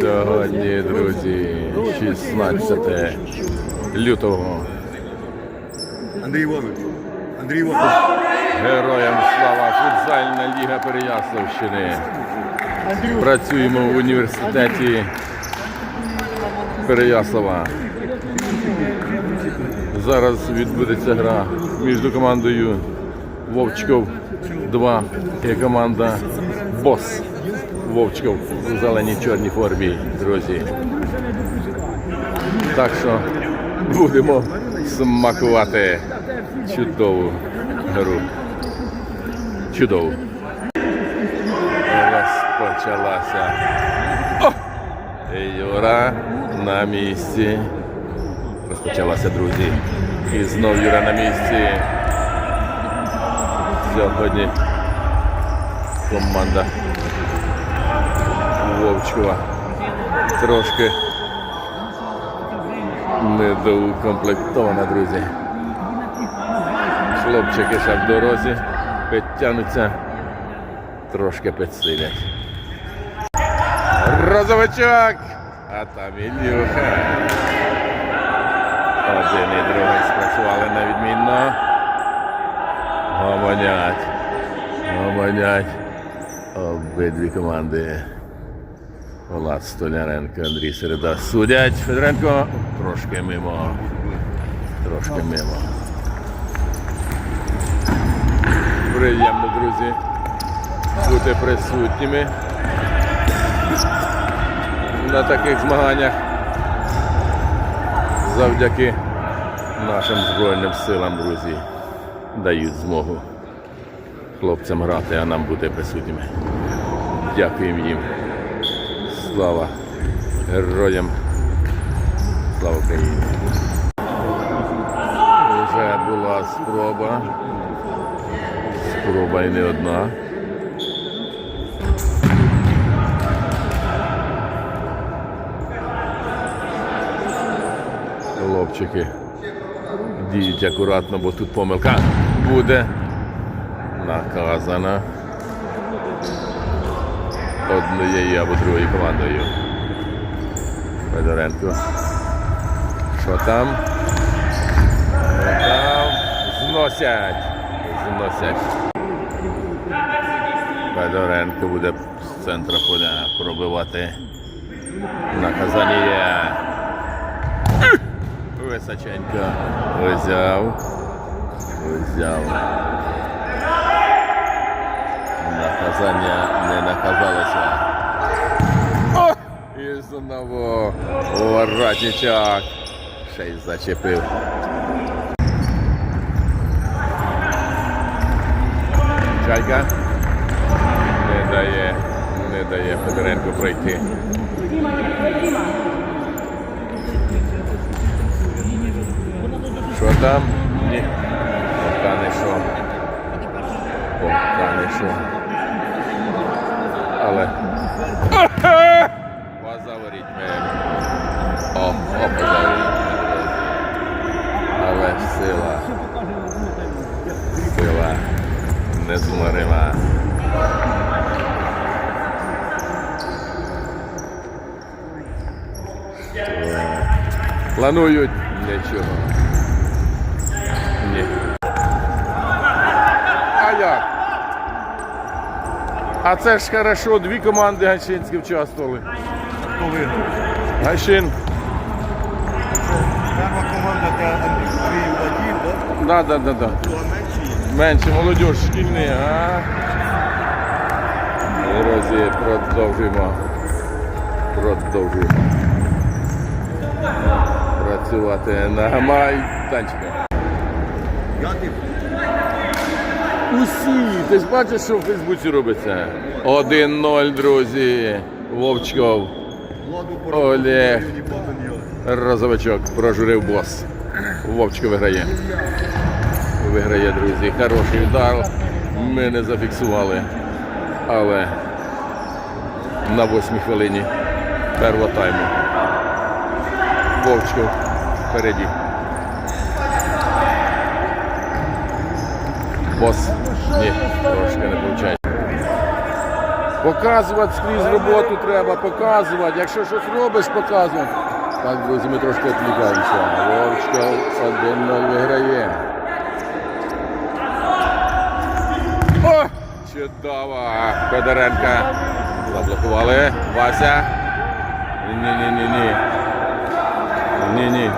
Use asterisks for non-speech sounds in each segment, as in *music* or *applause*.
Сьогодні, друзі, 16 лютого. Андрій Іванович. Андрій Іванович. Героям слава! Футзальна ліга Переяславщини. Працюємо в університеті Переяслава. Зараз відбудеться гра між командою Вовчков 2 і команда Бос. Вовчков у зеленій чорній формі, друзі. Так що будемо смакувати чудову гру. Чудово. Розпочалася. Юра на місці. Розпочалася, друзі. І знов Юра на місці. Сьогодні команда Вовчкова трошки недоукомплектована, друзі. Хлопчики ще в дорозі підтягнуться, трошки підсилять. Розовичок! А там Ілюха. Один і другий спрацювали на відмінно. Гомонять. Гомонять. Обидві команди. Влад Столяренко, Андрій Середа судять. Федоренко трошки мимо. Трошки мимо. Приємно, друзі, бути присутніми на таких змаганнях завдяки нашим Збройним силам, друзі, дають змогу хлопцям грати, а нам бути присутніми. Дякуємо їм. Слава героям. Слава Україні. Вже була спроба. Спроба і не одна. Хлопчики діють акуратно, бо тут помилка буде наказана однією або другою командою. Федоренко. Що там? Там? Зносять. Зносять. Федоренко буде з центра поля пробивати. Наказання. Височенько. Взяв. Взяв. Наказання не наказалося. О! І знову воротничок. Ще й зачепив. Чайка не дає, не дає Федоренко пройти. Що там? Ні. Пока не що. Пока не що. Але. *laughs* Позаворіть мене. О, о, позаворіть. Але сила. Сила незморима. Планують нічого. А це ж хорошо, дві команди Гайшинські участвували. Хто виграв? Гайшин. Перша команда та Андрій Вадим, да? Да, да, да, да. Менше молодіж шкільний, а? Друзі, продовжуємо. Продовжуємо. Працювати на майданчику. П'ятий. Усі, ти ж бачиш, що в Фейсбуці робиться? 1-0, друзі. Вовчков. Олег. Розовичок прожурив бос. Вовчко виграє. Виграє, друзі. Хороший удар. Ми не зафіксували. Але на восьмій хвилині першого тайму. Вовчко впереді. Бос. Ні, трошки не виходить. Показувати скрізь роботу треба, показувати. Якщо щось робиш, показувати. Так, друзі, ми трошки відвлікаємося. Вовчка 1-0 виграє. О! Чудово! Федоренка. Заблокували. Вася. Ні-ні-ні-ні. Ні-ні.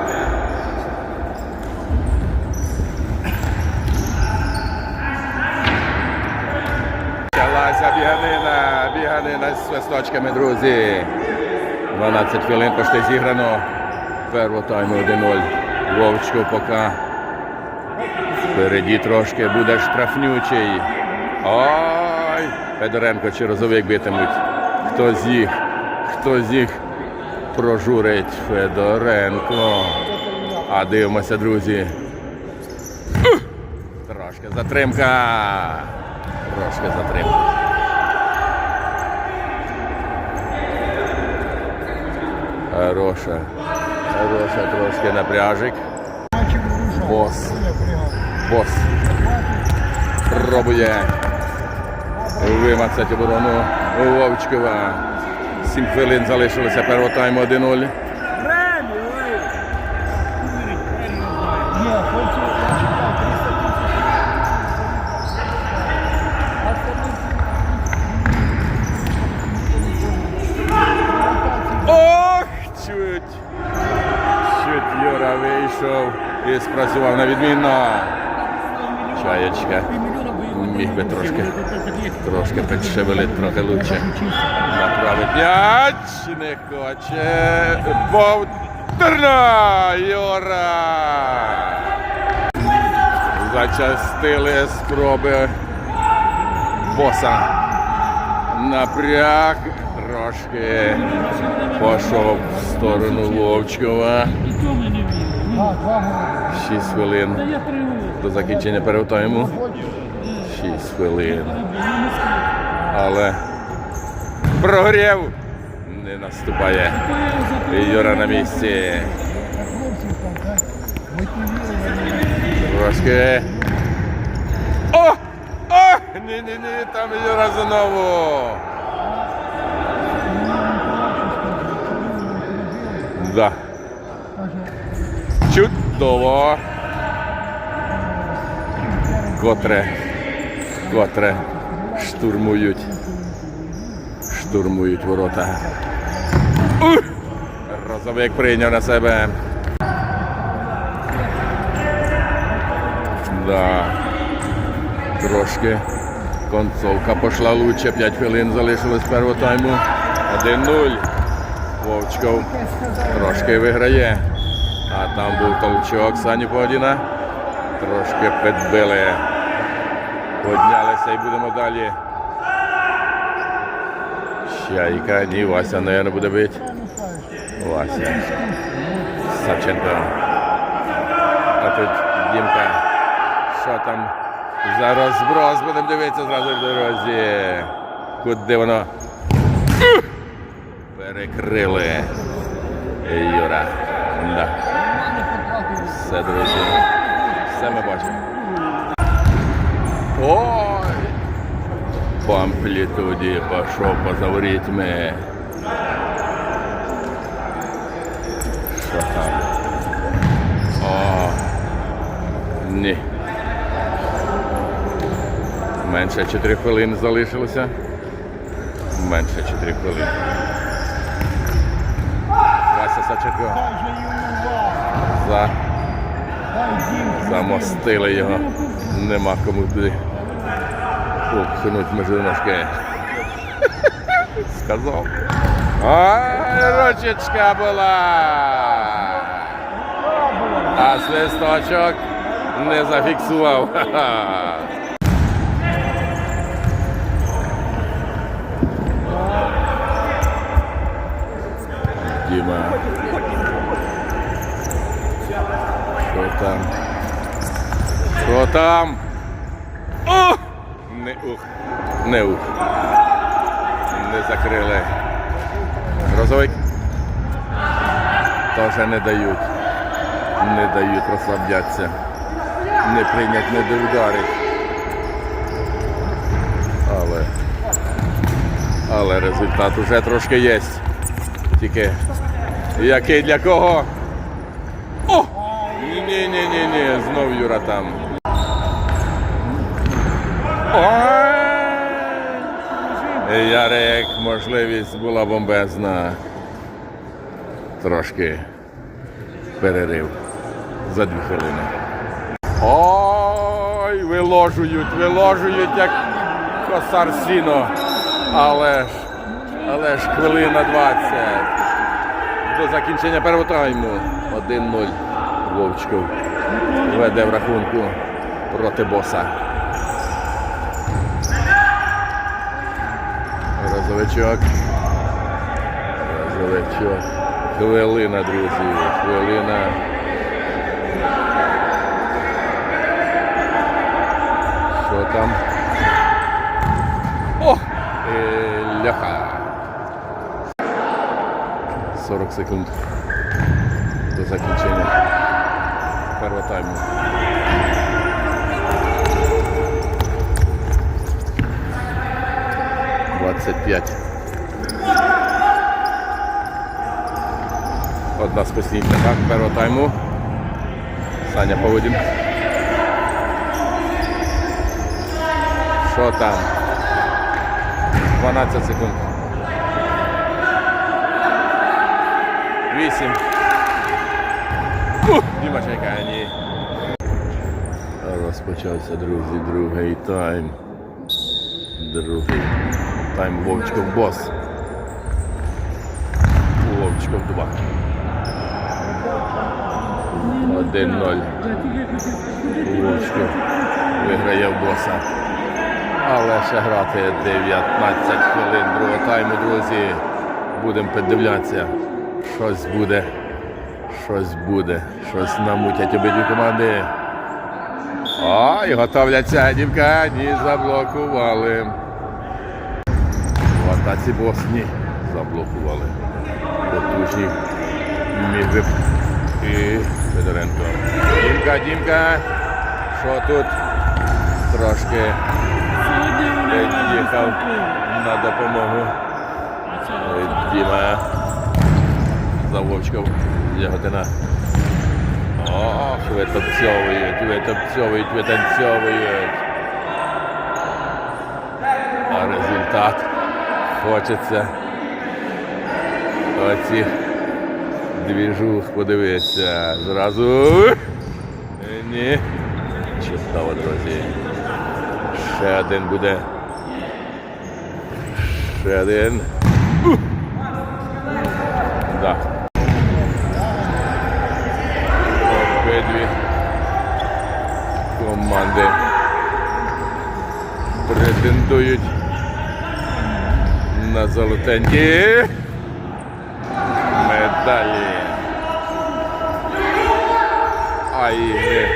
Свисточками, друзі. 12 хвилин почти зіграно. Перво тайму 1-0. Вовчко поки. Впереді трошки буде штрафнючий. Ой! Федоренко чи Розовик битимуть. Хто з їх? Хто з їх прожурить Федоренко? А дивимося, друзі. Трошки затримка. Трошки затримка. Хороша. Хороша трошки напряжик. Бос. Бос. Пробує вимацати оборону Вовчкова. Сім хвилин залишилося першого тайму 1-0. Юра вийшов і спрацював на відмінно. Чаєчка. Міг би трошки, трошки підшевелити трохи лучше. Направить м'яч, не хоче. Повторна Юра. Зачастили спроби боса. Напряг трошки пішов в сторону Вовчкова. 6 хвилин до закінчення тайму. 6 хвилин. Але прогрів не наступає. Юра на місці. Трошки. О! О! Ні-ні-ні, там Юра знову. Да. Чудово. Котре. Котре. Штурмують. Штурмують ворота. Ух! Розовик прийняв на себе. Да. Трошки. Концовка пішла лучше. 5 хвилин залишилось першого тайму. 1-0. Вовчков трошки виграє. Там був толчок Сані Подіна. Трошки підбили. Поднялися і будемо далі. Щайка, ні, Вася, не буде бити. Вася. Савченко. А тут Дімка. Що там за розброс? Будемо дивитися зразу в дорозі. Куди воно? Перекрили. Юра. Да. Все, друзі. Все ми бачимо. Ой! По амплітуді пішов поза ворітьми. Що там? О! Ні. Менше 4 хвилини залишилося. Менше 4 хвилини. Вася Саченко. За. Замостили його. Нема кому туди обхнуть між ножки. *laughs* Сказав. Ай, ручечка була. А свисточок не зафіксував. *laughs* Ха-ха. Діма. Що там? Що там? О! Не ух. Не ух. Не закрили. Розовик. Теж не дають. Не дають розслаблятися. Не прийнять, не довдарить. Але Але результат уже трошки є. Тільки який для кого? О! Ні-ні-ні-ні, знов Юра там. Ой! Ярик, можливість була бомбезна. Трошки перерив за дві хвилини. Ой, виложують, виложують, як косар сіно. Але ж, але ж хвилина 20. До закінчення першого тайму. 1-0. Вовчков веде в рахунку проти боса. Розовичок. Розовичок. Хвилина, друзі. Хвилина. Що там? О! Е, Ляха. 40 секунд до закінчення першого тайму. Двадцять п'ять. Одна спасніть так, першого тайму. Саня Поводін. Що там? 12 секунд. 8. Ух, Діма ні. Розпочався, друзі, другий тайм. Другий тайм Вовчков бос. Вовчков 2. 1-0. Вовчков виграє в боса. Але ще грати 19 хвилин другого тайму, друзі. Будемо піддивлятися. Щось буде. Щось буде. Щось намутять обидві команди. Ой, готовляться дівка, ні, заблокували. В атаці Босні заблокували. Потужні Мігвип і Федоренко. Дімка, Дімка. Що тут? Трошки Під'їхав на допомогу. Діма за Вовчков. Ягодина. Ох, витопцьовують, витопцьовують, витанцьовують. А результат хочеться оці двіжух подивитися. Зразу. Е, Ні. Чудово, друзі. Ще один буде. Ще один. Да. Обидві команди претендують на золотенькі медалі. А ігри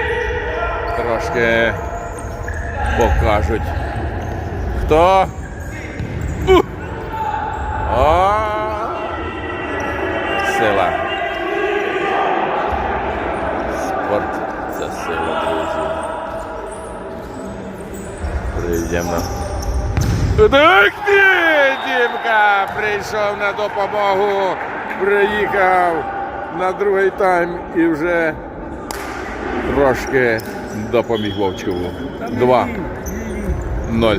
трошки покажуть. Хто? Ух! О! Сила. Спорт це сила, друзі. Приємно. Так прийшов на допомогу, приїхав на другий тайм і вже трошки допоміг. Два. Ноль.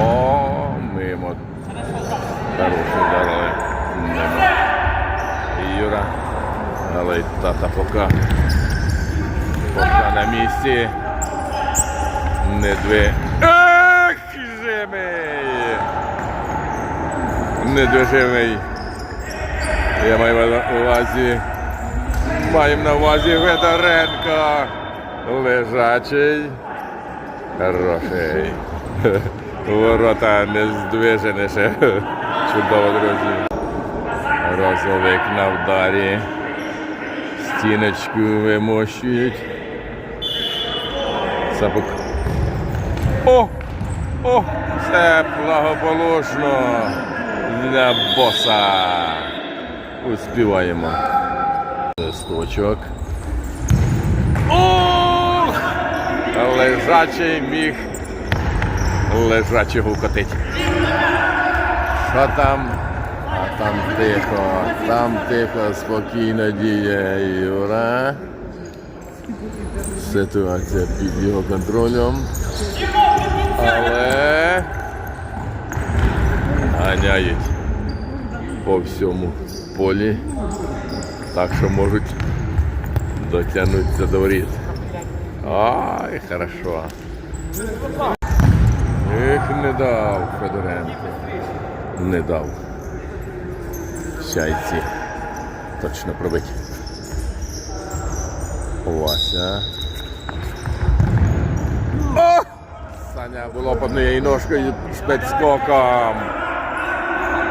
О, мимо. Хороший. Нема. Юра. Але тата пока. Пока на місці. Не дві. Ах, живий! Недвижимий. Я маю на увазі. Маємо на увазі Федоренко. Лежачий. Хороший. *laughs* Ворота не здвижені ще. *laughs* Чудово, друзі. Розовик на вдарі. Стіночку вимощують. Сапок. О! О! Все благополучно для боса. Успіваємо. Листочок. Ох! лежачий міг лежачого укотить. Що там? А там тихо, там тихо, спокійно діє Юра. Ситуація під його контролем. Але ганяють по всьому полі. Так що можуть дотягнутися до воріт. Ай, хорошо. Ех, не дав Федоренко. Не дав. Щайці. Точно пробить. Вася. О! Саня було під однією ножкою з підскоком.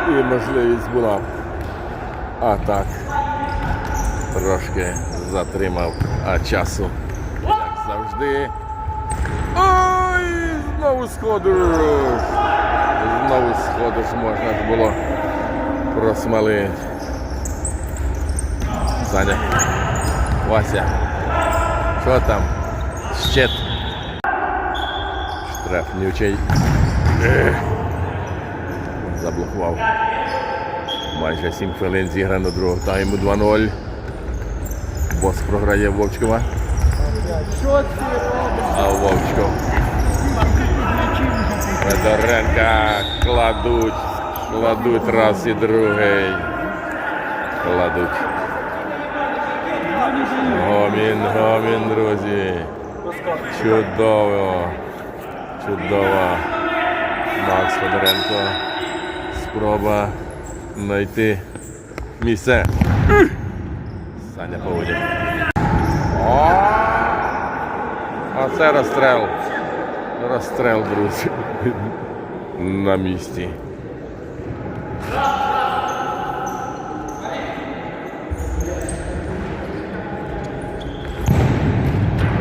І можливість була. А так. Трошки затримав, а часу, як завжди. Ой, знову сходу. Знову сходу ж можна ж було просмалити. Саня. Вася. Що там? Щит. Штрафнючий. Ех. Заблокував. Майже 7 хвилин зіграно другого тайму 2-0. Бос програє Вовчкова. А Вовчков. Федоренка кладуть. Кладуть раз і другий. Кладуть. Гомін, гомін, друзі. Чудово. Чудово. Макс Федоренко. Спроба знайти місце. Саня поводить. О! А це розстрел. Розстрел, друзі. На місці.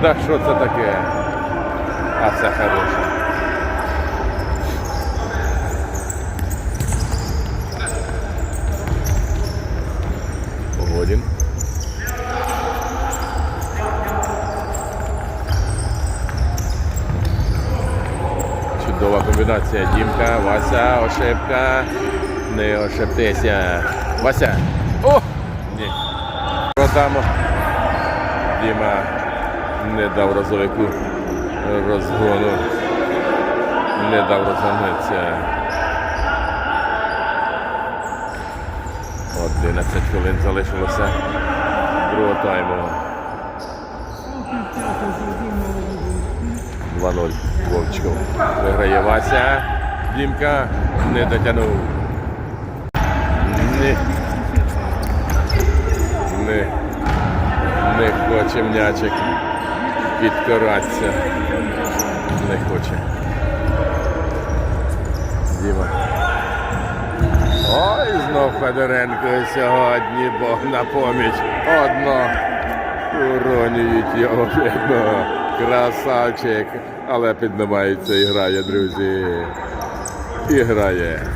Так що це таке? А це хороше. Комбінація. Дімка, Вася, ошибка. Не ошибтеся. Вася. О! Ні. Що? Діма не дав розовику розгону. Не дав розгонитися. 11 хвилин залишилося другого тайму. 2-0 Вовчков. Виграє Вася. Дімка не дотягнув. Ні. Не. Не хоче м'ячик підкоратися. Не хоче. Діма. Ой, знов Федоренко сьогодні Бог на поміч. Одно уронюють його. Красавчик. Але піднімається і грає, друзі. І грає.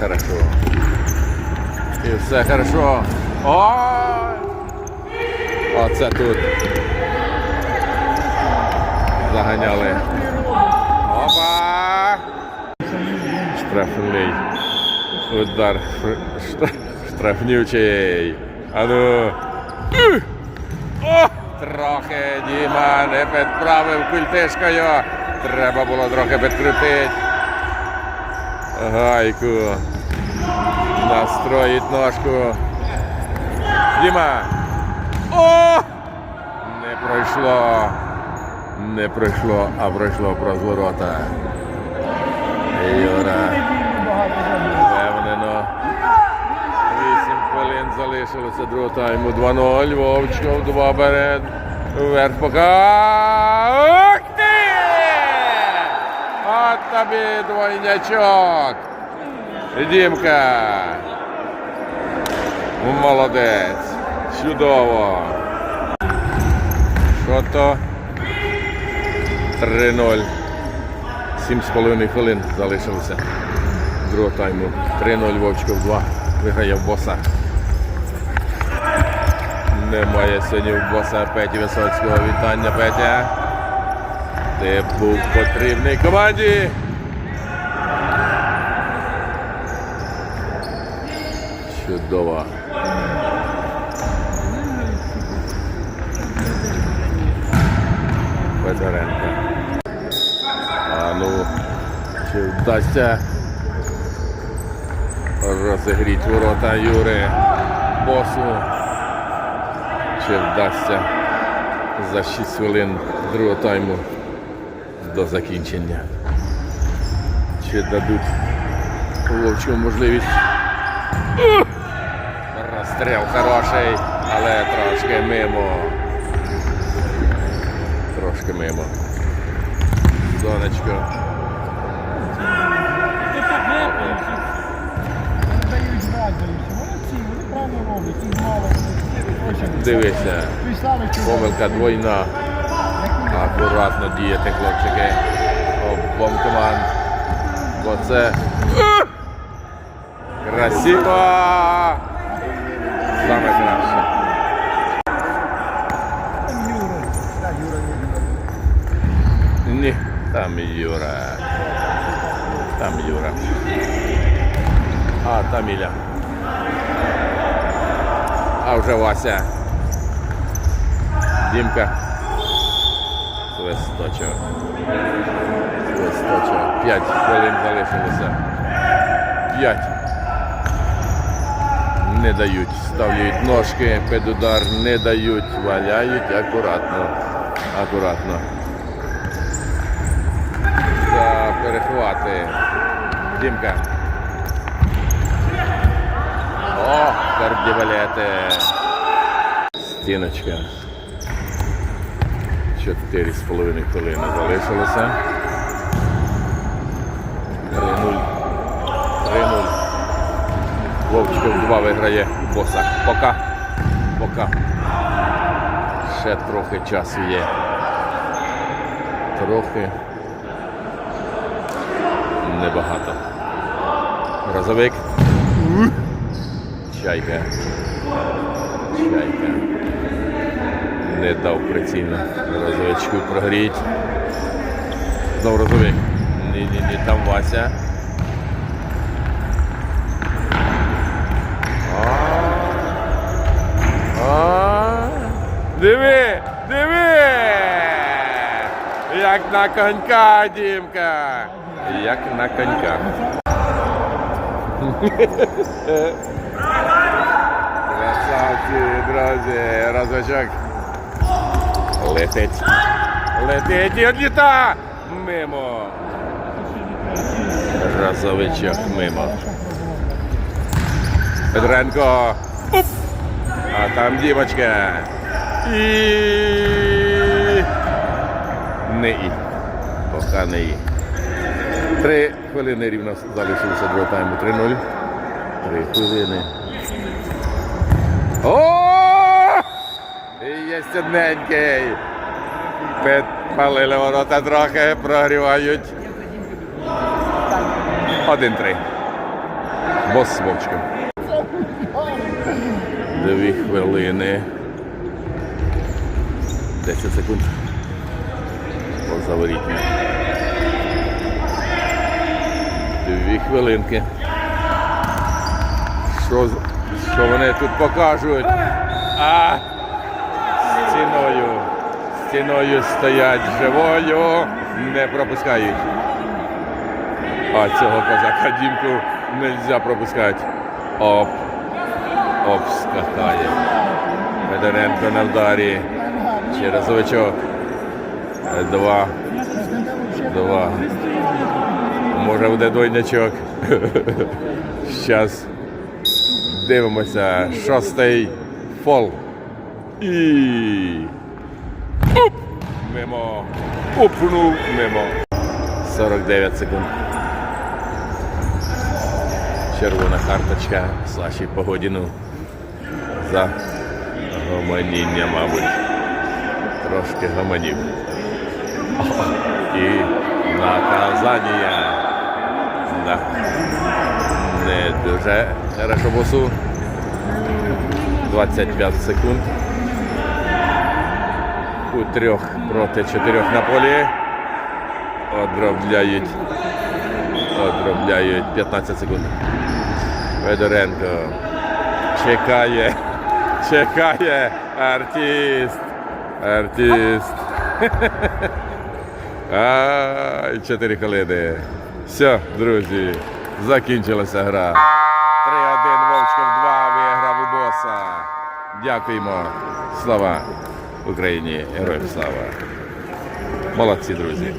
Хорошо. І все хорошо. Ой! Оце тут. Заганяли. Опа! Штрафний. Удар. Штраф- Штрафнючий. Ану. Ух! О! Трохи Діма не підправив культишкою. Треба було трохи підкрутити. Гайку. Настроїть ножку. Діма. О! Не пройшло. Не пройшло, а пройшло ворота. Юра. Впевнено. 8 хвилин залишилося другого тайму. 2-0. Вовчков 2 бере. Вверх пока. Тобі двойнячок. Дімка. Молодець. Чудово. Що то? 3-0. 7,5 хвилин залишилося другого тайму. 3-0 Вовчков 2. Виграє в боса. Немає сьогодні в боса Петі Висоцького. Вітання, Петя. Ти був потрібний команді. Чудово. Федоренко. А ну, чи вдасться розігріти ворота Юри босу. Чи вдасться за 6 хвилин другого тайму до закінчення. Чи дадуть Вовчу можливість. Розстріл хороший, але трошки мимо. Трошки мимо. Хочуть. Дивися. Помилка двойна. Акуратно діяти, хлопчики. Обом команд. Бо це! красиво. Саме краще. там Юра. Так, Юра не Ні, там Юра. Там Юра. А, там Іля. А вже Вася. Дімка. Свисточок. Свисточок. П'ять хвилин залишилося. П'ять. Не дають. Ставляють ножки під удар, не дають, валяють акуратно. Акуратно. За перехвати. Дімка. О, кардівалети. Стіночка. Чотири з половиною хвилини залишилося. 3-0. 3-0. Вовчков 2 виграє боса. Пока. Пока. Ще трохи часу є. Трохи. Небагато. Розовик. Чайка. Чайка. Не дав прицільно розовичку прогріть. Знов розовик. Ні-ні-ні, там Вася. Диви! Диви! Як на конька, Дімка! Як на конька. Красавці, друзі, разочок. Летить. Летить і відліта! Мимо. Разовичок мимо. Петренко. А там дівочка. І не і. Пока не і. Три хвилини рівно залишилося до тайму. 3-0. Три хвилини. О! І Є одненький. Підпалили ворота трохи, прогрівають. Один-три. Бос Вовчко. Дві хвилини. 10 секунд. Позаворітня. Дві хвилинки. Що, що вони тут покажуть? А стіною. Стіною стоять живою, не пропускають. А цього козака Дімку не можна пропускати. Оп. Оп, скакає. Федоренко на вдарі. Через овечок. два, два. Може буде двойнячок. Зараз *laughs* дивимося. Шостий фол. І. Уп! Мимо. Упнув мимо. 49 секунд. Червона карточка Саші Погодіну за гомоніння, мабуть. Трошки гомонів. І наказання. Да. Не дуже хорошо босу. 25 секунд. У трьох проти чотирьох на полі. Одробляють. Одробляють 15 секунд. Федоренко чекає. Чекає артист. Артист. *laughs* Ай, чотири хвилини. Все, друзі, закінчилася гра. 3-1 Волчков 2 виграв у боса. Дякуємо. Слава Україні! Героям слава! Молодці, друзі!